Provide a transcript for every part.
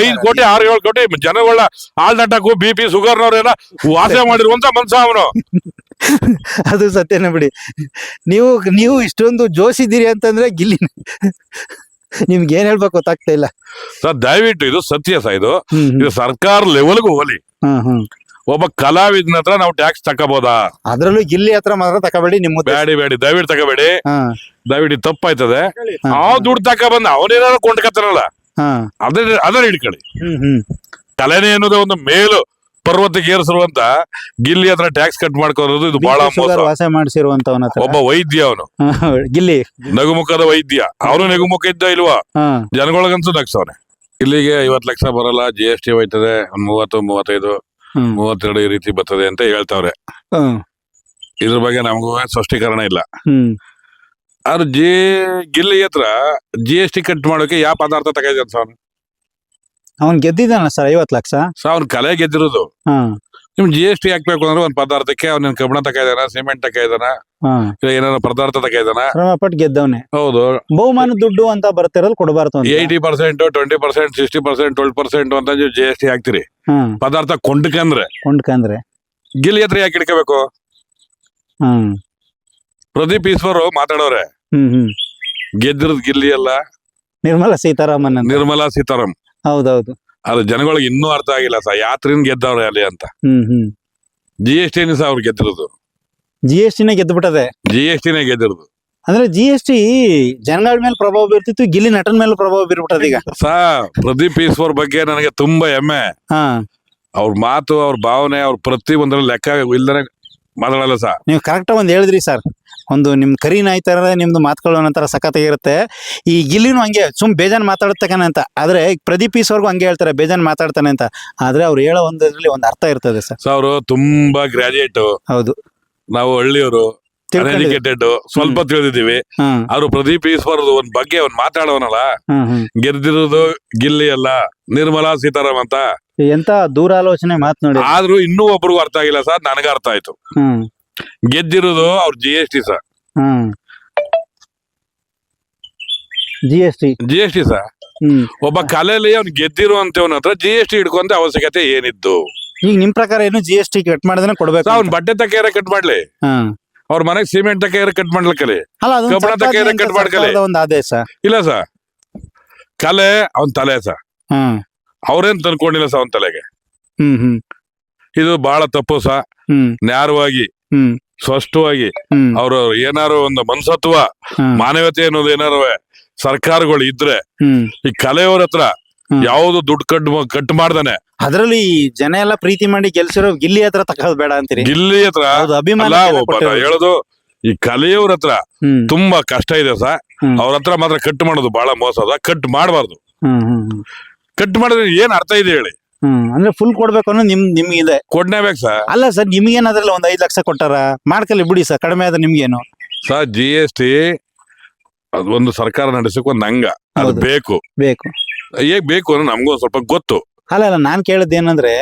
ಐದ್ ಕೋಟಿ ಆರು ಏಳು ಕೋಟಿ ಜನಗಳ ಆಲ್ನಟಕ್ಕೂ ಬಿ ಪಿ ಶುಗರ್ನವ್ರೆಲ್ಲ ವಾಸ ಮಾಡಿರುವಂತ ಮನ್ಸ ಅವನು. ಅದು ಸತ್ಯನೇ ಬಿಡಿ. ನೀವು ನೀವು ಇಷ್ಟೊಂದು ಜೋಶಿದ್ದೀರಿ ಅಂತಂದ್ರೆ ಗಿಲ್ಲಿ ನಿಮ್ಗೆ ಏನ್ ಹೇಳ್ಬೇಕು ಗೊತ್ತಾಗ್ತಾ ಇಲ್ಲ. ಸರ್ ದಯವಿಟ್ಟು ಇದು ಸತ್ಯ ಸಹ ಇದು. ಇದು ಸರ್ಕಾರ ಲೆವೆಲ್ಗೂ ಹೋಲಿ ಒಬ್ಬ ಕಲಾವಿದನ ಹತ್ರ ನಾವು ಟ್ಯಾಕ್ಸ್ ತಗೋಬೋದಾ ಅದ್ರಲ್ಲೂ ಗಿಲ್ಲಿ ಹತ್ರ ಮಾತ್ರ ತಕೋಬೇಡಿ ನಿಮ್ಮ. ಬೇಡಿ ಬೇಡಿ ದಯವಿಟ್ಟು ತಗೋಬೇಡಿ. ಹಾ. ದಯವಿಟ್ಟು ತಪ್ಪಾಯ್ತದೆ. ಆ ದುಡ್ಡು ತಕ ಬಂದ ಅವನೇನಾದ್ರು ಕೊಂಡ್ಕತ್ತಾನಲ್ಲ ಹಾ. ಅದೇ ಅದನ್ನ ಹಿಡ್ಕೊಳ್ಳಿ. ಹ್ಮ್ ಹ್ಮ್. ಕಲೆನೇ ಅನ್ನೋದು ಒಂದು ಮೇಲು ಪರ್ವತಕ್ಕೆ ಏರಿಸಿರುವಂತ ಗಿಲ್ಲಿ ಹತ್ರ ಟ್ಯಾಕ್ಸ್ ಕಟ್ ಮಾಡ್ಕೊಳ್ಳೋದು ಇದು ಬಹಳ ಮೋಸ ಶುಗರ್ ವಾಸ ಮಾಡಿಸಿರುವಂತವನ ಒಬ್ಬ ವೈದ್ಯ ಅವನು. ಗಿಲ್ಲಿ. ನಗುಮುಖದ ವೈದ್ಯ. ಅವನು ನಗುಮುಖ ಇದ್ದ ಇಲ್ವಾ? ಹಾ. ಜನಗಳಿಗಂತೂ ನಗ್ಸವನೆ. ಇಲ್ಲಿಗೆ ಐವತ್ ಲಕ್ಷ ಬರಲ್ಲ ಜಿ ಎಸ್ ಟಿ ಹೋಯ್ತದೆ ಒಂದ್ ಮೂವತ್ತು ಮೂವತ್ತೈದು ಹ್ಮ್. ಮೂವತ್ತೆರಡು ಈ ರೀತಿ ಬರ್ತದೆ ಅಂತ ಹೇಳ್ತಾವ್ರೆ. ಹ್ಮ್ ಇದ್ರ ಬಗ್ಗೆ ನಮಗೂ ಸ್ಪಷ್ಟೀಕರಣ ಇಲ್ಲ. ಹ್ಮ್. ಆದ್ರೆ ಜಿ ಗಿಲ್ಲಿ ಹತ್ರ ಜಿ ಎಸ್ ಟಿ ಕಟ್ ಮಾಡೋಕೆ ಯಾವ ಪದಾರ್ಥ ತಗೊಂಡಿದ್ದಾನೆ ಸರ್ ಅವ್ನ್ ಗೆದ್ದಿದ್ದಾನ ಸರ್ ಐವತ್ ಲಕ್ಷ? ಸರ್ ಅವ್ನ ಕಲೆ ಗೆದ್ದಿರೋದು. ಹ್ಮ್ ನಿಮ್ ಜಿ ಎಸ್ ಟಿ ಹಾಕ್ಬೇಕು ಅಂದ್ರೆ ಒಂದ್ ಪದಾರ್ಥಕ್ಕೆ ಅವ್ನ ಕಬ್ಬಣ ತಗೊಂಡಿದ್ದಾನ ಸಿಮೆಂಟ್ ತಗೊಂಡಿದ್ದಾನ ಇಲ್ಲ ಏನಾರ ಪದಾರ್ಥ ತಗೊಂಡಿದ್ದಾನ ಶ್ರಮ ಪಟ್ಟು ಗೆದ್ದವನೆ. ಹೌದು. ಬಹುಮಾನ ದುಡ್ಡು ಅಂತ ಬರ್ತಿರೋದು ಕೊಡಬಾರ್ದು ಅಂತ. Eighty percent twenty percent sixty percent twelve percent ಅಂತ ನೀವು ಜಿ ಎಸ್ ಟಿ ಹಾಕ್ತಿರಿ. ಹ್ಮ್ ಪದಾರ್ಥ ಕೊಂಡ್ಕಂದ್ರೆ ಕೊಂಡ್ಕಂದ್ರೆ ಗಿಲ್ಲಿ ಹತ್ರ ಯಾಕೆ ಇಡ್ಕೋಬೇಕು ಹ್ಮ್ ಪ್ರದೀಪ್ ಈಶ್ವರ್ ಮಾತಾಡೋರೆ. ಹ್ಮ್ ಹ್ಮ್. ಗೆದ್ದಿರೋದ್ ಗಿಲ್ಲಿ ಅಲ್ಲ. ನಿರ್ಮಲಾ ಸೀತಾರಾಮನ್ ಅಂತ. ನಿರ್ಮಲಾ ಸೀತಾರಾಮ್ ಹೌದೌದು. ಅದು ಜನಗಳಿಗೆ ಇನ್ನೂ ಅರ್ಥ ಆಗಿಲ್ಲ ಸರ್ ಯಾತ್ರಿನ್ ಗೆದ್ದವ್ರೆ ಅಲ್ಲಿ ಅಂತ. ಹ್ಮ್ ಹ್ಮ್. ಜಿ ಎಸ್ ಟಿ ಸಹ ಅವ್ರು ಗೆದ್ದಿರೋದು. ಜಿ ಎಸ್ ಟಿನೇ ಗೆದ್ದು ಬಿಟ್ಟದೆ ಜಿ ಎಸ್ ಟಿನೇ ಗೆದ್ದಿರೋದು. ಅಂದ್ರೆ ಜಿ ಎಸ್ ಟಿ ಜನಗಳ ಮೇಲೆ ಪ್ರಭಾವ ಬೀರ್ತಿತ್ತು ಗಿಲ್ಲಿ ನಟನ ಮೇಲೆ ಪ್ರಭಾವ ಬೀರ್ಬಿಟ್ಟದ ಈಗ. ಸಾ ಪ್ರದೀಪ್ ಈಶ್ವರ್ ಬಗ್ಗೆ ನನಗೆ ತುಂಬಾ ಹೆಮ್ಮೆ. ಹಾ. ಅವ್ರ ಮಾತು ಅವ್ರ ಭಾವನೆ ಅವ್ರ ಪ್ರತಿ ಒಂದ್ರಲ್ಲಿ ಲೆಕ್ಕ ಇಲ್ದನೆ ಮಾತಾಡಲ್ಲ ಸರ್. ನೀವು ಕರೆಕ್ಟ್ ಒಂದ್ ಹೇಳಿದ್ರಿ ಸರ್. ಒಂದು ನಿಮ್ ಕರಿ ನಾಯಿ ತರ ನಿಮ್ದು ಮಾತುಗಳು ಒಂಥರ ಸಖತ್ತಾಗಿರುತ್ತೆ ಈ ಗಿಲ್ಲಿನೂ ಹಂಗೆ ಸುಮ್ ಬೇಜಾನ್ ಮಾತಾಡ್ತಕ್ಕನೆ ಅಂತ. ಆದ್ರೆ ಪ್ರದೀಪ್ ಈಶ್ವರ್ಗೂ ಹಂಗೆ ಹೇಳ್ತಾರೆ ಬೇಜಾನ್ ಮಾತಾಡ್ತಾನೆ ಅಂತ. ಆದ್ರೆ ಅವ್ರು ಹೇಳೋ ಒಂದ್ರಲ್ಲಿ ಒಂದ್ ಅರ್ಥ ಇರ್ತದೆ ಸರ್. ಸೊ ಅವರು ತುಂಬಾ ಗ್ರಾಜುಯೇಟ್ ಹೌದು. ನಾವು ಹಳ್ಳಿಯವರು ಎಜುಕೇಟೆಡ್ ಸ್ವಲ್ಪ ತಿಳಿದಿದ್ದೀವಿ. ಅವರು ಪ್ರದೀಪ್ ಈಶ್ವರ್ ಒಂದ್ ಬಗ್ಗೆ ಒಂದ್ ಮಾತಾಡೋನಲ್ಲ. ಗೆದ್ದಿರೋದು ಗಿಲ್ಲಿ ಅಲ್ಲ ನಿರ್ಮಲಾ ಸೀತಾರಾಮ್ ಅಂತ. ಎಂತ ದೂರಾಲೋಚನೆ ಮಾತ್ ನೋಡಿ. ಆದ್ರೂ ಇನ್ನೂ ಒಬ್ರಿಗೂ ಅರ್ಥ ಆಗಿಲ್ಲ ಸರ್ ನನಗ ಅರ್ಥ ಆಯ್ತು ಗೆದ್ದಿರೋದು ಅವ್ರ ಜಿ ಎಸ್ ಟಿ ಸರ್ ಹ್ಮ್ G S T G S T sir ಹ್ಮ್. ಒಬ್ಬ ಕಲೆಯಲ್ಲಿ ಅವ್ನು ಗೆದ್ದಿರುವಂತವನ ಹತ್ರ ಜಿ ಎಸ್ ಟಿ ಹಿಡ್ಕೊಂತ ಅವಶ್ಯಕತೆ ಏನಿದ್ದು? ಈಗ ನಿಮ್ ಪ್ರಕಾರ ಏನು ಜಿ ಎಸ್ ಟಿ ಕಟ್ ಮಾಡಿದ್ರೆ ಕೊಡ್ಬೇಕು ಅವ್ನ ಬಟ್ಟೆ ತಕ್ಕ ಕಟ್ ಮಾಡ್ಲಿ. ಹ್ಮ್ ಅವ್ರ ಮನೆಗೆ ಸಿಮೆಂಟ್ ತಕ್ಕ ಕಟ್ ಮಾಡ್ಲಿಕ್ಕಲಿ ಅಲ್ಲ ಅದೊಂದು ಕಬ್ಬಣ ತಕ್ಕ ಕಟ್ ಮಾಡ್ಕಲಿ ಸರ್ಕಾರದ ಒಂದು ಆದೇಶ. ಇಲ್ಲ ಸರ್ ಕಲೆ ಅವನ್ ತಲೆ ಸರ್ ಹ್ಮ್ ಅವ್ರೇನ್ ತಂದ್ಕೊಂಡಿಲ್ಲ ಸರ್ ಅವನ್ ತಲೆಗೆ? ಹ್ಮ್ ಹ್ಮ್. ಇದು ಬಹಳ ತಪ್ಪು ಸರ್ ಹ್ಮ್. ನ್ಯಾರವಾಗಿ ಹ್ಮ್. ಸ್ಪಷ್ಟವಾಗಿ ಅವ್ರು ಏನಾರು ಒಂದು ಮನಸತ್ವ ಮಾನವತೆ ಅನ್ನೋದು ಏನಾರು ಸರ್ಕಾರಗಳು ಇದ್ರೆ ಈ ಕಲೆಯವ್ರ ಹತ್ರ. ಯಾವ್ದು ದುಡ್ಡು ಕಟ್ ಕಟ್ ಮಾಡ್ದಾನೆ. ಅದರಲ್ಲಿ ಈ ಜನ ಎಲ್ಲ ಪ್ರೀತಿ ಮಾಡಿ ಗೆಲ್ಸಿರೋ ಗಿಲ್ಲಿ ಹತ್ರ ತಗೊಳೋದ್ ಬೇಡ ಅಂತೀರಿ? ಗಿಲ್ಲಿ ಹತ್ರ? ಹೌದು ಅಭಿಮಾನ. ಹೇಳೋದು ಈ ಕಲೆಯವ್ರ ಹತ್ರ ತುಂಬಾ ಕಷ್ಟ ಇದೆ ಸರ್. ಅವ್ರ ಹತ್ರ ಮಾತ್ರ ಕಟ್ ಮಾಡೋದು ಬಹಳ ಮೋಸ ಅದ ಕಟ್ ಮಾಡಬಾರ್ದು. ಕಟ್ ಮಾಡಿದ್ರೆ ಏನ್ ಅರ್ಥ ಇದೆ ಹೇಳಿ? ಹ್ಮ್ ಅಂದ್ರೆ ಫುಲ್ ಕೊಡ್ಬೇಕು ಅನ್ನೋ ನಿಮ್ ನಿಮ್ಗಿದೆ. ಕೊಡ್ನೇಬೇಕು ಸರ್. ಅಲ್ಲ ಸರ್ ನಿಮ್ಗೇನಾದ್ರಲ್ಲ ಒಂದ್ ಐದ್ ಲಕ್ಷ ಕೊಟ್ಟಾರ? ಮಾಡ್ಕಲ್ಲಿ ಬಿಡಿ ಸರ್ ಕಡಿಮೆ ಆದ್ರೆ ನಿಮ್ಗೇನು? ಸರ್ ಜಿ ಎಸ್ ಟಿ ಒಂದು ಸರ್ಕಾರ ನಡೆಸಕ್ ಒಂದ್ ಅಂಗ. ಅದು ಹೌದು. ಬೇಕು. ಬೇಕು. ಹೇಗ್ ಬೇಕು ಅಂದ್ರೆ ನಮಗೂ ಸ್ವಲ್ಪ ಗೊತ್ತು. ಅಲ್ಲ ಅಲ್ಲ ನಾನ್ ಕೇಳದ್ ಏನಂದ್ರೆ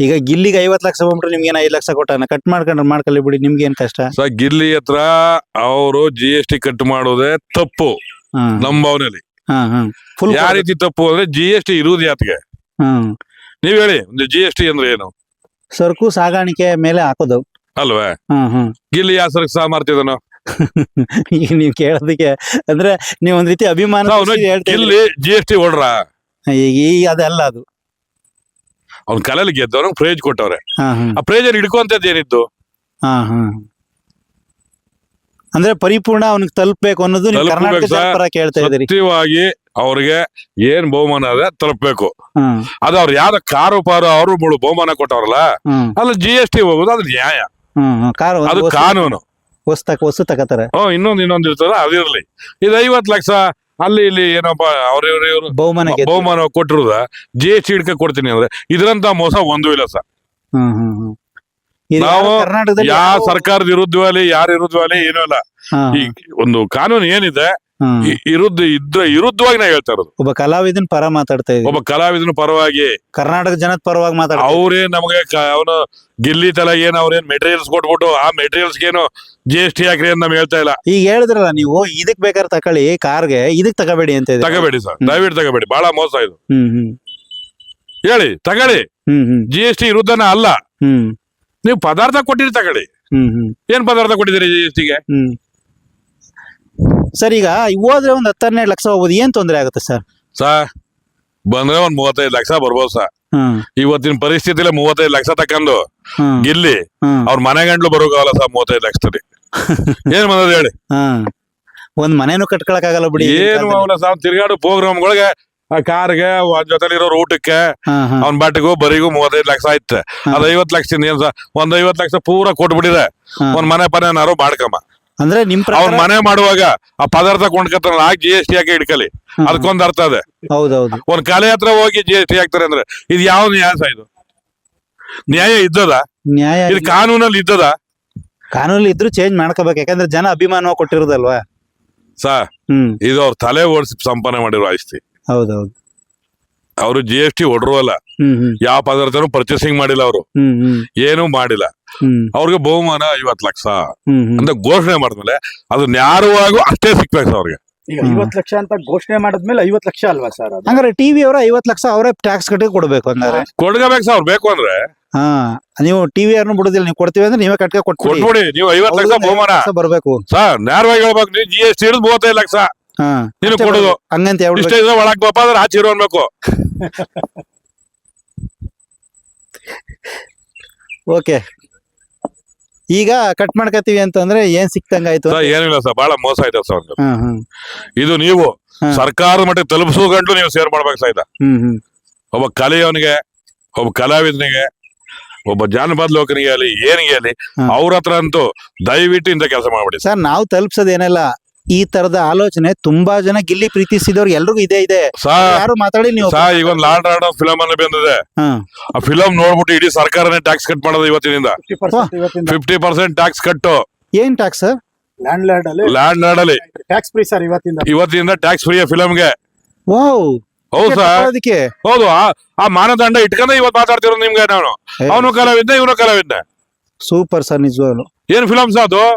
ಈಗ ಗಿಲ್ಲಿಗೆ ಐವತ್ ಲಕ್ಷ ಬಂದ್ರೆ ನಿಮ್ಗೇನ್ ಐದ್ ಲಕ್ಷ ಕೊಟ್ಟಾನ? ಕಟ್ ಮಾಡ್ಕೊಂಡ್ರೆ ಮಾಡ್ಕಲ್ಲಿ ಬಿಡಿ ನಿಮ್ಗೇನ್ ಕಷ್ಟ? ಸರ್ ಗಿಲ್ಲಿ ಹತ್ರ ಅವರು ಜಿ ಎಸ್ ಟಿ ಕಟ್ ಮಾಡೋದೇ ತಪ್ಪು. ಹ್ಮ್. ನಮ್ಮ ಭಾವನೆಯಲ್ಲಿ ಹ್ಮ್ ಹ್ಮ್. ಫುಲ್ ಯಾವ ರೀತಿ ತಪ್ಪು ಅಂದ್ರೆ ಜಿ ಎಸ್ ಟಿ ಇರುವುದು ಯಾತ್ಗೆ. ಹ್ಮ್. ನೀವ್ ಹೇಳಿ ಒಂದು ಜಿ ಎಸ್ ಟಿ ಅಂದ್ರೆ ಏನು? ಸರಕು ಸಾಗಾಣಿಕೆ ಮೇಲೆ ಹಾಕೋದು. ಅಲ್ವಾ? ಹ್ಮ್ ಹ್ಮ್ ಗಿಲ್ಲಿ ಯಾವ ಸರಕು ಸಹ ಮಾರ್ತಿದಾನೋ ಈಗ ನೀವ್ ಕೇಳೋದಕ್ಕೆ ಅಂದ್ರೆ ನೀವ್ ಒಂದ್ ರೀತಿ ಅಭಿಮಾನ ಇಲ್ಲಿ ತೋರ್ಸಿ ಹೇಳ್ತಾ ಇದ್ರಿ. ಗಿಲ್ಲಿ ಜಿ ಎಸ್ ಟಿ ಹೊಡ್ರ ಈಗ ಈ ಅದಲ್ಲ ಅದು. ಅವ್ನ ಕಲೆಯಲ್ಲಿ ಗೆದ್ದವ್ರ ಪ್ರೈಜ್ ಕೊಟ್ಟವ್ರೆ. ಹಾ ಆ ಪ್ರೇಜ್ ಹಿಡ್ಕೊಂತದ್ ಏನಿತ್ತು ಹಾ ಹಾ. ಅಂದ್ರೆ ಪರಿಪೂರ್ಣ ಅವ್ನಿಗೆ ತಲುಪಬೇಕು ಅನ್ನೋದು ನೀವು ತಲುಪ್ಬೇಕು ಕರ್ನಾಟಕ ಸರ್. ಜನಪರ ಕೇಳ್ತಾ ಇದ್ದೀರಿ. ಸತ್ಯವಾಗಿ ಅವ್ರಿಗೆ ಏನ್ ಬಹುಮಾನ ಅದ ತಲುಪಬೇಕು. ಅದ ಅವ್ರು ಯಾವ್ದ ಕಾರು ಪಾರು ಅವರು ಮುಳು ಬಹುಮಾನ ಕೊಟ್ಟವ್ರಲ್ಲ ಅಲ್ಲ ಜಿ ಎಸ್ ಟಿ ಹೋಗುದು ಅದು ನ್ಯಾಯ. ಅದು ಕಾನೂನು. ವಸ್ತು ತಗತಾರೆ ವಸ್ತು ತಕತಾರೆ. ಹ್ಮ್ ಇನ್ನೊಂದ್ ಇನ್ನೊಂದ್ ಇರ್ತದ ಅದಿರ್ಲಿ ಇದು ಐವತ್ ಲಕ್ಷ ಅಲ್ಲಿ ಇಲ್ಲಿ ಏನಪ್ಪ ಅವ್ರ ಇವ್ರ ಇವ್ರು ಬಹುಮಾನ ಬಹುಮಾನ ಕೊಟ್ಟಿರುದ ಜಿ ಎಸ್ ಟಿ ಹಿಡ್ಕ ಕೊಡ್ತೀನಿ ಅಂದ್ರೆ ಇದ್ರಂತ ಮೋಸ ಒಂದು ಇಲ್ಲ ಸರ್. ನಾವು ಯಾರು ಯಾವ ಸರ್ಕಾರದ ವಿರುದ್ಧವಾಗಿ ಯಾರ ವಿರುದ್ಧವಾಗಿ ಏನೂ ಇಲ್ಲ. ಈ ಒಂದು ಕಾನೂನು ಏನಿದೆ ವಿರುದ್ಧ ಇದ್ರ ವಿರುದ್ಧವಾಗಿ ನಾ ಹೇಳ್ತಾ ಇರೋದು. ಒಬ್ಬ ಕಲಾವಿದನ್ ಪರ ಮಾತಾಡ್ತಾ ಇದ್ದೀವಿ ಒಬ್ಬ ಕಲಾವಿದನ ಪರವಾಗಿ ಕರ್ನಾಟಕ ಜನದ ಪರವಾಗಿ ಮಾತಾಡ್ತಾ ಅವ್ರೇನ್ ನಮಗೆ ಅವನು ಗಿಲ್ಲಿ ತಲ ಏನ್ ಅವ್ರೇನ್ ಮೆಟೀರಿಯಲ್ಸ್ ಕೊಟ್ಬಿಟ್ಟು ಆ ಮೆಟೀರಿಯಲ್ಸ್ ಏನು ಜಿ ಎಸ್ ಟಿ ಹಾಕ್ರಿ ಅಂತ ನಮ್ಗೆ ಹೇಳ್ತಾ ಇಲ್ಲ. ಈಗ ಹೇಳಿದ್ರಲ್ಲ ನೀವು ಇದಕ್ ಬೇಕಾದ್ರೆ ತಕೊಳ್ಳಿ ಕಾರ್ಗೆ ಇದಕ್ ತಗೋಬೇಡಿ ಅಂತ ಇದೆ ತಗೋಬೇಡಿ ಸರ್. ದಯವಿಟ್ಟು ತಗೋಬೇಡಿ. ಬಹಳ ಮೋಸ ಇದು. ಹ್ಮ್ ಹ್ಮ್. ಹೇಳಿ ತಗೊಳ್ಳಿ. ಹ್ಮ್ ಹ್ಮ್. ಜಿ ಎಸ್ ಟಿ ವಿರುದ್ಧನ ಅಲ್ಲ. ಹ್ಮ್. ನೀವು ಪದಾರ್ಥ ಕೊಟ್ಟಿರಿ ತಗೊಳ್ಳಿ. ಹ್ಮ್ ಹ್ಮ್. ಏನ್ ಪದಾರ್ಥ ಕೊಟ್ಟಿದ್ದೀರಿ ಜಿ ಎಸ್ ಟಿಗೆ ಹ್ಮ್. ಸರ್ ಈಗ ಹೋದ್ರೆ ಒಂದ್ ಹತ್ತು ಹನ್ನೆರಡು ಲಕ್ಷ ಹೋಗ್ಬೋದು. ಏನ್ ತೊಂದರೆ ಆಗುತ್ತೆ ಸರ್? ಸರ್ ಬಂದ್ರೆ ಒಂದ್ ಮೂವತ್ತೈದು ಲಕ್ಷ ಬರ್ಬೋದು ಸರ್. ಹ್ಮ್. ಇವತ್ತಿನ ಪರಿಸ್ಥಿತಿಲಿ ಮೂವತ್ತೈದು ಲಕ್ಷ ತಕೊಂಡು ಇಲ್ಲಿ ಗಿಲ್ಲಿ ಹ್ಮ್. ಅವ್ರ ಮನೆ ಗಂಟ್ಲು ಬರೋಕಾಗಲ್ಲ ಸರ್ ಮೂವತ್ತೈದು ಲಕ್ಷದಲ್ಲಿ. ಏನ್ ಬಂದದ ಹೇಳಿ? ಹ್ಮ್. ಒಂದ್ ಮನೇನು ಕಟ್ಕೊಳಕ್ ಆಗಲ್ಲ ಬಿಡಿ ಏನು ಕಾಲದಲ್ಲಿ. ಅವನ ಸಾವ್ ತಿರ್ಗಾಡು ಪ್ರೋಗ್ರಾಮ್ಗಳಿಗೆ ಆ ಕಾರ್ಗೆ ಜೊತೆಲಿರೋ ಊಟಕ್ಕೆ ಇರೋ ಹಾ, ಅವ್ನ ಬಟ್ಟೆಗೂ ಬರಿಗೂ ಮೂವತ್ತೈದು ಲಕ್ಷ ಆಯ್ತು. ಅದ್ ಐವತ್ ಲಕ್ಷದಿಂದ ಏನ್ ಸರ್? ಒಂದ್ ಐವತ್ ಲಕ್ಷ ಪೂರ ಕೊಟ್ಬಿಟ್ಟಿದೆ ಹಾ. ಒಂದ್ ಮನೆ ಪನೆನಾರು ಮಾಡ್ಕಮ್ಮ. ಅಂದ್ರೆ ನಿಮ್ ಅವ್ರ ಪ್ರಕಾರ ಮನೆ ಮಾಡುವಾಗ ಆ ಪದಾರ್ಥ ಕೊಂಡ್ಕತ್ತಾನ ಆ ಜಿ ಎಸ್ ಟಿ ಹಾಕಿ ಇಡ್ಕಲಿ ಅದಕ್ಕೊಂದ್ ಅರ್ಥ ಅದೇ. ಹೌದೌದು. ಒಂದ್ ಕಲೆ ಹತ್ರ ಹೋಗಿ ಜಿ ಎಸ್ ಟಿ ಹಾಕ್ತಾರೆ ಅಂದ್ರೆ ಇದು ಯಾವ ನ್ಯಾಯ ಇದು? ನ್ಯಾಯ ಇದ್ದದ? ನ್ಯಾಯ ಇದು ಕಾನೂನಲ್ಲಿ ಇದ್ದದ? ಕಾನೂನಲ್ಲಿ ಇದ್ರು ಚೇಂಜ್ ಮಾಡ್ಕೋಬೇಕು ಯಾಕಂದ್ರೆ ಜನ ಅಭಿಮಾನ ಕೊಟ್ಟಿರೋದಲ್ವಾ? ಸಾ ಹ್ಮ್. ಇದು ಅವ್ರ ತಲೆ ಓಡಿಸಿ ಸಂಪನ್ನ ಮಾಡಿರೋ ಆಸ್ತಿ. ಹೌದೌದು. ಅವರು ಜಿ ಎಸ್ ಟಿ ಹೊಡ್ರು ಅಲ್ಲ ಹ್ಮ್ ಹ್ಮ್. ಯಾವ ಪದಾರ್ಥನೂ ಪರ್ಚೇಸಿಂಗ್ ಮಾಡಿಲ್ಲ ಅವರು. ಏನು ಮಾಡಿಲ್ಲ. ಅವ್ರಿಗೆ ಬಹುಮಾನ ಐವತ್ ಲಕ್ಷ. ಅಂತ ಘೋಷಣೆ ಮಾಡಿದ್ಮೇಲೆ ಅದು ನ್ಯಾರವಾಗೂ ಅಷ್ಟೇ ಸಿಕ್ಬೇಕು ಸರ್ ಅವ್ರಿಗೆ. ಈಗ. ಐವತ್ ಲಕ್ಷ ಅಂತ ಘೋಷಣೆ ಮಾಡಿದ್ಮೇಲೆ ಐವತ್ ಲಕ್ಷ ಅಲ್ವಾ ಸರ್ ಹಂಗಾರೆ ಟಿವಿ ಅವರ ಐವತ್ ಲಕ್ಷ ಅವರೇ ಟ್ಯಾಕ್ಸ್ ಕಟ್ಟಿ ಕೊಡ್ಬೇಕು ಅಂದ್ರೆ ಕೊಡ್ಬೇಕು ಸರ್ ಅವ್ರು. ಬೇಕು ಅಂದ್ರೆ ಹಾ. ನೀವು ಟಿವಿ ಅವ್ರನ್ನ ಬಿಡುದಿಲ್ಲ. ನೀವು ಕೊಡ್ತೀವಿ ಅಂದ್ರೆ ನೀವೇ ಕಟ್ಕೆ ಕೊಟ್ಬಿಡಿ. ಕೊಟ್ಬಿಡಿ. ನೀವು ಐವತ್ ಲಕ್ಷ ಬಹುಮಾನ. ಬರ್ಬೇಕು. ಸರ್ ನ್ಯಾರವಾಗಿ ಹೇಳ್ಬೇಕು. ನೀವು ಜಿ ಎಸ್ ಟಿ ಹಿಡಿದು ಮೂವತ್ತೈದು ಲಕ್ಷ. ನೀನು ಕೊಡೋದು. ಹಂಗಂತ ಇಷ್ಟ ಇದ್ರೆ ಅಂದ್ರೆ ಆಚೆ ಇರೋ ಅನ್ಬೇಕು ಓಕೆ ಈಗ ಕಟ್ ಮಾಡ್ಕತ್ತೀವಿ ಅಂತಂದ್ರೆ ಏನ್ ಸಿಕ್ತಂಗ ಆಯ್ತು ಏನಿಲ್ಲ ಸರ್ ಬಹಳ ಮೋಸ ಆಯ್ತು ಸರ್ ಇದು ನೀವು ಸರ್ಕಾರ ಸರ್ಕಾರದ ಮಟ್ಟಿಗೆ ತಲುಪಿಸೋ ಗಂಟು ನೀವು ಸೇರ್ ಮಾಡ್ಬೇಕು ಹ್ಮ್ ಒಬ್ಬ ಕಲೆಯವನಿಗೆ ಒಬ್ಬ ಕಲಾವಿದನಿಗೆ ಒಬ್ಬ ಜಾನಪದ ಲೋಕನಿಗೆ ಆಗಲಿ ಏನಿಗೆ ಆಗಲಿ ಅವ್ರ ಹತ್ರ ಅಂತೂ ದಯವಿಟ್ಟು ಇಂಥ ಕೆಲಸ ಮಾಡ್ಬಿಡಿ ಸರ್. ನಾವು ತಲುಪ್ಸೋದೇನಲ್ಲ ಈ ತರದ ಆಲೋಚನೆ ತುಂಬಾ ಜನ ಗಿಲ್ಲಿ ಪ್ರೀತಿಸಿದವ್ರು ಎಲ್ರಿಗೂ ಇದೆ ಇದೆ. ಯಾರು ಮಾತಾಡಿ ನೀವು ಸಾ ಈಗ ಒಂದು ಲಾಡ್ ಆಡೋ ಫಿಲಮ್ ಅನ್ನ ಬಂದಿದೆ. ಆ ಫಿಲಮ್ ನೋಡ್ಬಿಟ್ಟು ಇಡೀ ಸರ್ಕಾರನೇ ಟ್ಯಾಕ್ಸ್ ಕಟ್ ಮಾಡೋದು ಇವತ್ತಿನಿಂದ. ಫಿಫ್ಟಿ ಪರ್ಸೆಂಟ್ ಇವತ್ತಿಂದ. ಫಿಫ್ಟಿ ಪರ್ಸೆಂಟ್ ಟ್ಯಾಕ್ಸ್ ಕಟ್ ಏನ್ ಟ್ಯಾಕ್ಸ್? ಸರ್ ಲ್ಯಾಂಡ್ ಲಾರ್ಡ್ ಅಲ್ಲಿ ಲ್ಯಾಂಡ್ ಅಲ್ಲಿ ಟ್ಯಾಕ್ಸ್ ಫ್ರೀ ಸರ್ ಇವತ್ತಿಂದ. ಇವತ್ತಿನಿಂದ ಟ್ಯಾಕ್ಸ್ ಫ್ರೀ ಫಿಲಂಗೆ. ವಾವ್. ಹೌದು ಸರ್. ಅದಕ್ಕೆ ಹೌದು ಆ- ಆ ಮಾನದಂಡ ಇಟ್ಕೊಂಡೆ ಇವತ್ತು ಮಾತಾಡ್ತಿರೋ ನಿಮ್ಗೆ ನಾನು. ಅವನು ಕಲಾವಿದ್ದ ಇವನು ಕಲಾವಿದ್ದ. ಸೂಪರ್ ಸರ್ ನಿಜವಾಗ್ಲು. ಏನ್ ಫಿಲಮ್ಸ್ ಅದು? ಹಾ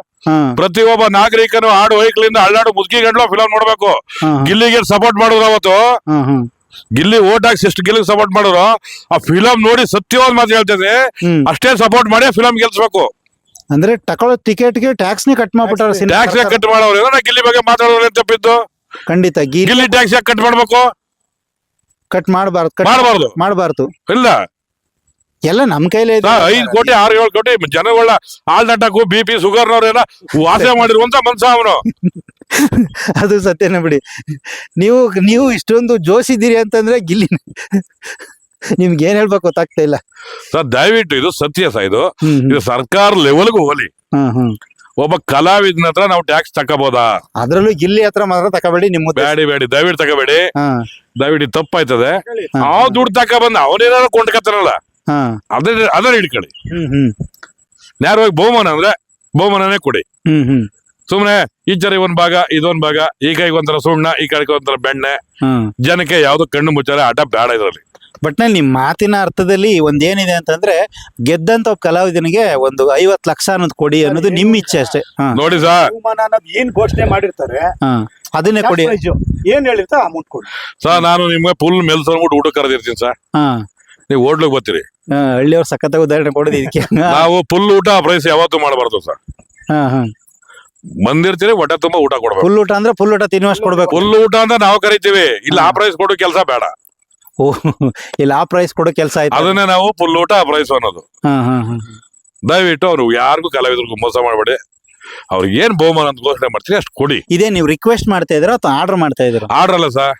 ಪ್ರತಿಯೊಬ್ಬ ನಾಗರಿಕನು ಆಡು ವೈಕ್ಲಿಂದ ಅಳ್ಳಾಡು ಮುದುಕಿ ಗಂಟ್ಲು ಫಿಲಂ ನೋಡ್ಬೇಕು. ಗಿಲ್ಲಿಗೆ ಸಪೋರ್ಟ್ ಮಾಡಿದ್ರು ಅವತ್ತು. ಗಿಲ್ಲಿ ಓಟ್ ಹಾಕ್ಸಿ ಎಷ್ಟು ಗಿಲ್ಲಿಗೆ ಸಪೋರ್ಟ್ ಮಾಡಿದ್ರು. ಆ ಫಿಲಂ ನೋಡಿ ಸತ್ಯವಾದ ಮಾತು ಹೇಳ್ತಿದ್ರೆ. ಅಷ್ಟೇ ಸಪೋರ್ಟ್ ಮಾಡಿ ಫಿಲಂ ಗೆಲ್ಸ್ಬೇಕು. ಅಂದ್ರೆ ಟಕಳ ಟಿಕೆಟ್ಗೆ ಟ್ಯಾಕ್ಸ್ ನೇ ಕಟ್ ಮಾಡ್ಬಿಟ್ಟಾರ ಟ್ಯಾಕ್ಸ್ ಯಾಕೆ ಕಟ್ ಮಾಡೋರು. ಏನೋ ಗಿಲ್ಲಿ ಬಗ್ಗೆ ಮಾತಾಡೋರು ಅಂತ ತಪ್ಪಿದ್ದು ಖಂಡಿತ ಗಿಲ್ಲಿ ಟ್ಯಾಕ್ಸ್ ಯಾಕೆ ಕಟ್ ಮಾಡ್ಬೇಕು. ಕಟ್ ಮಾಡಬಾರ್ದು ಮಾಡಬಾರ್ದು. ಮಾಡಬಾರ್ದು. ಇಲ್ಲ. ಎಲ್ಲ ನಮ್ ಕೈಲೇ ಇದೆ. ಸರ್, ಕೋಟಿ ಆರು ಏಳು ಕೋಟಿ ಜನಗಳ ಆಲ್ದಟ್ಟಕ್ಕೂ ಬಿ ಪಿ ಶುಗರ್ನವ್ರೆಲ್ಲ ವಾಸ ಮಾಡಿರುವಂತ ಮನ್ಸ ಅವನು. ಅದು ಸತ್ಯನ ಬಿಡಿ. ನೀವು ನೀವು ಇಷ್ಟೊಂದು ಜೋಶ್ ಇದ್ದೀರಿ ಅಂತಂದ್ರೆ ಗಿಲ್ಲಿ. ನಿಮ್ಗೆ ಏನ್ ಹೇಳ್ಬೇಕು ಗೊತ್ತಾಗ್ತಾ ಇಲ್ಲ. ಸರ್ ದಯವಿಟ್ಟು ಇದು ಸತ್ಯ ಸರ್ ಇದು. ಇದು ಸರ್ಕಾರ ಲೆವೆಲ್ಗೂ ಹೋಲಿ. ಹ್ಮ್ ಹ್ಮ್. ಒಬ್ಬ ಕಲಾವಿದನ ಹತ್ರ ನಾವು ಟ್ಯಾಕ್ಸ್ ತಕೋಬೋದಾ ಅದ್ರಲ್ಲೂ ಗಿಲ್ಲಿ ಹತ್ರ ಮಾತ್ರ ತಕಬೇಡಿ ನಿಮ್ಮ ಉದ್ದೇಶ. ಬೇಡಿ ಬೇಡಿ ದಯವಿಟ್ಟು ತಗೋಬೇಡಿ. ಹಾ. ದಯವಿಟ್ಟು ತಪ್ಪಾಯ್ತದೆ. ಆ ದುಡ್ಡು ತಕ ಬಂದ ಅವನೇನಾದ್ರು ಕೊಂಡ್ಕತ್ತಾನಲ್ಲ ಹಾ. ಅದೇ ಅದನ್ನ ಹಿಡ್ಕೊಳ್ಳಿ. ಹ್ಮ್ ಹ್ಮ್. ನೇರವಾಗಿ ಬಹುಮಾನ ಅಂದ್ರೆ ಬಹುಮಾನನೇ ಕೊಡಿ. ಹ್ಮ್ ಹ್ಮ್. ಸುಮ್ನೆ ಈ ಜರಿ ಒಂದ್ ಭಾಗ ಇದೊಂದ್ ಭಾಗ ಈ ಕೈಗೆ ಒಂಥರ ಸುಣ್ಣ ಈ ಕಡೆಗೆ ಒಂಥರ ಬೆಣ್ಣೆ. ಜನಕ್ಕೆ ಯಾವ್ದು ಕಣ್ಣು ಮುಚ್ಚಾರೆ ಆಟ ಬೇಡ ಇದ್ರಲ್ಲಿ. ಒಟ್ನಲ್ಲಿ ನಿಮ್ಮ ಮಾತಿನ ಅರ್ಥದಲ್ಲಿ ಒಂದ್ ಏನಿದೆ ಅಂತಂದ್ರೆ ಗೆದ್ದಂತ ಒಬ್ಬ ಕಲಾವಿದನಿಗೆ ಒಂದು ಐವತ್ ಲಕ್ಷ ಅನ್ನೋದು ಕೊಡಿ ಅನ್ನೋದು ನಿಮ್ ಇಚ್ಛೆ ಅಷ್ಟೇ. ನೋಡಿ ಸರ್. ಬಹುಮಾನ ಅನ್ನೋದು ಏನ್ ಘೋಷಣೆ ಮಾಡಿರ್ತಾರೆ? ಅದನ್ನೇ ಕೊಡಿ. prize ಏನ್ ಹೇಳಿರ್ತಾರೆ ಅಮೌಂಟ್ ಕೊಡಿ. ಸರ್ ನಾನು ನಿಮ್ಗೆ ಫುಲ್ ಮೆಲ್ಸ್ ಊಟ ಕರೆದಿರ್ತೀನಿ ಸರ್. ನೀವು ಹೋಟ್ಲಿಗೆ ಬರ್ತೀರಿ. ಹಳ್ಳಿಯವ್ರು ಸಖತ್ತಾಗಿ ಉದಾಹರಣೆ ಕೊಡೋದು ಇದಕ್ಕೆ. ನಾವು ಫುಲ್ ಊಟ ಪ್ರೈಸ್ ಯಾವತ್ತೂ ಮಾಡಬಾರ್ದು ಸರ್. ಹಾ ಹಾ. ಬಂದಿರ್ತೀರಿ ಹೊಟ್ಟೆ ತುಂಬಾ ಊಟ ಕೊಡ್ಬೇಕು. ಫುಲ್ ಊಟ ಅಂದ್ರೆ ಫುಲ್ ಊಟ ತಿನ್ನುವಷ್ಟು ಕೊಡ್ಬೇಕು. ಫುಲ್ ಊಟ ಅಂತ ನಾವು ಕರಿತೀವಿ. ಇಲ್ಲ ಆ ಪ್ರೈಸ್ ಕೊಡೋ ಕೆಲಸ ಬೇಡ. ಓ ಇಲ್ಲ ಆ ಪ್ರೈಸ್ ಕೊಡೋ ಕೆಲಸ ಆಯ್ತು. ಅದನ್ನೇ ನಾವು ಫುಲ್ ಊಟ ಪ್ರೈಸ್ ಅನ್ನೋದು. ಹಾ ಹಾ ಹಾ. ದಯವಿಟ್ಟು ಅವ್ರು ಯಾರಿಗೂ ಕಲಾವಿದರಿಗೂ ಮೋಸ ಮಾಡಬೇಡಿ. ಅವ್ರಿಗೆ ಏನ್ ಬಹುಮಾನ ಅಂತ ಘೋಷಣೆ ಮಾಡ್ತೀರಿ ಅಷ್ಟು ಕೊಡಿ. ಇದೇ ನೀವು ರಿಕ್ವೆಸ್ಟ್ ಮಾಡ್ತಾ ಇದ್ರ ಅಥವಾ ಆರ್ಡರ್ ಮಾಡ್ತಾ ಇದ್ರ ಆರ್ಡರ್ ಅಲ್ಲ ಸರ್.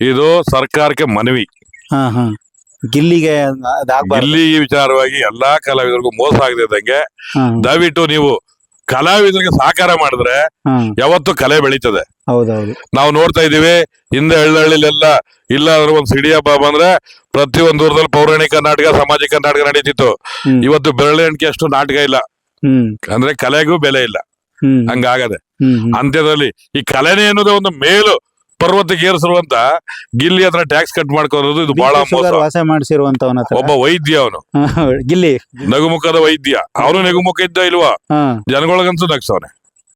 ಇದು ಸರ್ಕಾರಕ್ಕೆ ಮನವಿ. ಹಾ ಹಾ. ಗಿಲ್ಲಿಗೆ ಅದಾಗಬಾರ್ದು. ಇಲ್ಲಿ ಈ ವಿಚಾರವಾಗಿ ಎಲ್ಲಾ ಕಲಾವಿದರಿಗೂ ಮೋಸ ಆಗದಿದ್ದಂಗೆ ದಯವಿಟ್ಟು ನೀವು ಕಲಾವಿದರಿಗೆ ಸಹಕಾರ ಮಾಡಿದ್ರೆ ಯಾವತ್ತು ಯಾವತ್ತೂ ಕಲೆ ಬೆಳೀತದೆ. ಹೌದೌದು. ನಾವು ನೋಡ್ತಾ ಇದೀವಿ ಹಿಂದೆ ಹಳ್ಳಿಲೆಲ್ಲ ಇಲ್ಲ ಅಂದ್ರೆ ಒಂದ್ ಸಿಡಿ ಹಬ್ಬ ಬಂದ್ರೆ ಪ್ರತಿಯೊಂದು ಊರದಲ್ಲಿ ಪೌರಾಣಿಕ ನಾಟಕ ಸಾಮಾಜಿಕ ನಾಟಕ ನಡೀತಿತ್ತು. ಹ್ಮ್. ಇವತ್ತು ಬೆರಳೆಣಿಕೆ ಅಷ್ಟು ನಾಟಕ ಇಲ್ಲ. ಹ್ಮ್. ಅಂದ್ರೆ ಕಲೆಗೂ ಬೆಲೆ ಇಲ್ಲ. ಹ್ಮ್. ಹಂಗಾಗದೆ. ಹ್ಮ್ ಹ್ಮ್. ಅಂತ್ಯದಲ್ಲಿ ಈ ಕಲೆನೇ ಅನ್ನೋದೇ ಒಂದು ಮೇಲು. ಪರ್ವತಕ್ಕೆ ಏರಿಸಿರುವಂತ ಗಿಲ್ಲಿ ಹತ್ರ ಟ್ಯಾಕ್ಸ್ ಕಟ್ ಮಾಡ್ಕೊಳ್ಳೋದು ಇದು ಬಹಳ ಮೋಸ. ವಾಸ ಮಾಡಿಸಿರುವಂತವನ ಒಬ್ಬ ವೈದ್ಯ ಅವನು. ಗಿಲ್ಲಿ. ನಗುಮುಖದ ವೈದ್ಯ. ಅವನು ನಗುಮುಖ ಇದ್ದ ಇಲ್ವಾ? ಜನಗಳಿಗಂತೂ ನಗ್ಸವನೆ.